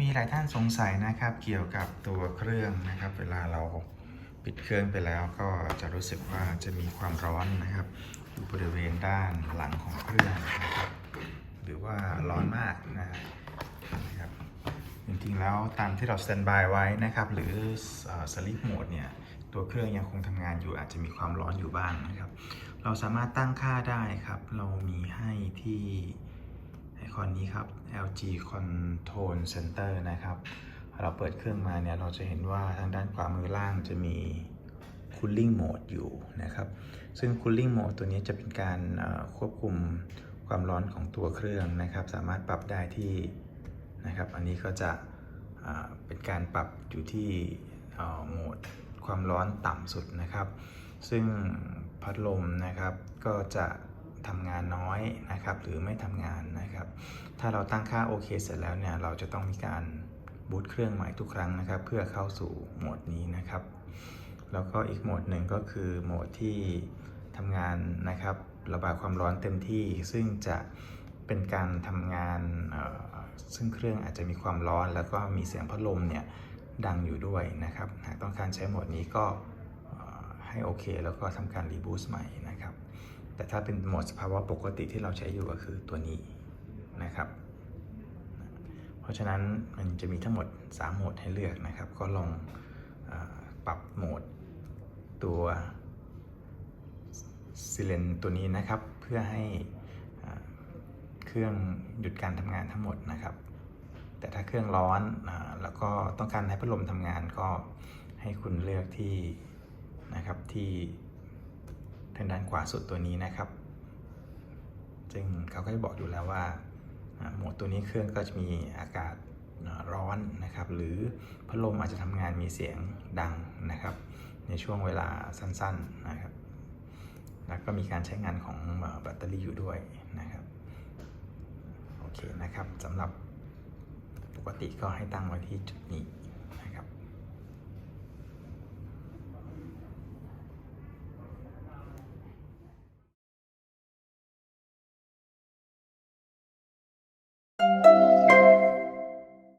มีหลายท่านสงสัยนะครับเกี่ยวกับตัวเครื่องนะครับ เวลาเราปิดเครื่องไปแล้วก็จะรู้สึกว่าจะมีความร้อนนะครับอยู่บริเวณด้านหลังของเครื่องนะครับหรือว่าร้อนมากนะครับจริงๆแล้วตามที่เราสแตนบายไว้นะครับ หรือสลิปโหมดเนี่ยตัวเครื่องยังคงทำงานอยู่อาจจะมีความร้อนอยู่บ้างนะครับ เราสามารถตั้งค่าได้ครับ เรามีให้ที่ ไอคอนนี้ครับ LG Control Center นะครับ เราเปิดเครื่องมาเนี่ยเราจะเห็นว่าทางด้านขวามือล่างจะมี Cooling Mode อยู่นะครับ ซึ่ง Cooling Mode ตัวนี้จะเป็นการควบคุมความร้อนของตัวเครื่องนะครับ สามารถปรับได้ที่นะครับ อันนี้ก็จะเป็นการปรับอยู่ที่โหมดความร้อนต่ำสุดนะครับ ซึ่งพัดลมนะครับก็จะ ทำงานน้อยนะครับหรือไม่ทำงานนะครับ ถ้าเราตั้งค่าโอเคเสร็จแล้วเนี่ยเราจะต้องมีการบูตเครื่องใหม่ทุกครั้งนะครับ เพื่อเข้าสู่โหมดนี้นะครับ แล้วก็อีกโหมดหนึ่งก็คือโหมดที่ทำงานนะครับ ระบายความร้อนเต็มที่ซึ่งจะเป็นการทำงานซึ่งเครื่องอาจจะมีความร้อน แล้วก็มีเสียงพัดลมเนี่ยดังอยู่ด้วยนะครับ หากต้องการใช้โหมดนี้ก็ให้โอเค แล้วก็ทำการรีบูสต์ใหม่นะครับ แต่ถ้าเป็นโหมดสภาวะปกติที่เราใช้อยู่ก็คือตัวนี้นะครับ เพราะฉะนั้นมันจะมีทั้งหมด 3 โหมดให้เลือกนะครับ ก็ลองอปรับโหมดตัวซิเลนตัวนี้นะครับ เพื่อให้เอ่อเครื่องหยุดการทำงานทั้งหมดนะครับ แต่ถ้าเครื่องร้อนอแล้วก็ต้องการให้พัดลมทำงานก็ให้คุณเลือกที่นะครับที่ ทางด้านขวาสุดตัวนี้นะครับ ซึ่งเขาก็จะบอกอยู่แล้วว่าโหมดตัวนี้เครื่องก็จะมีอากาศร้อนนะครับ หรือพัดลมอาจจะทำงานมีเสียงดังนะครับ ในช่วงเวลาสั้นๆนะครับ แล้วก็มีการใช้งานของแบตเตอรี่อยู่ด้วยนะครับ โอเคนะครับสำหรับปกติก็ให้ตั้งไว้ที่จุดนี้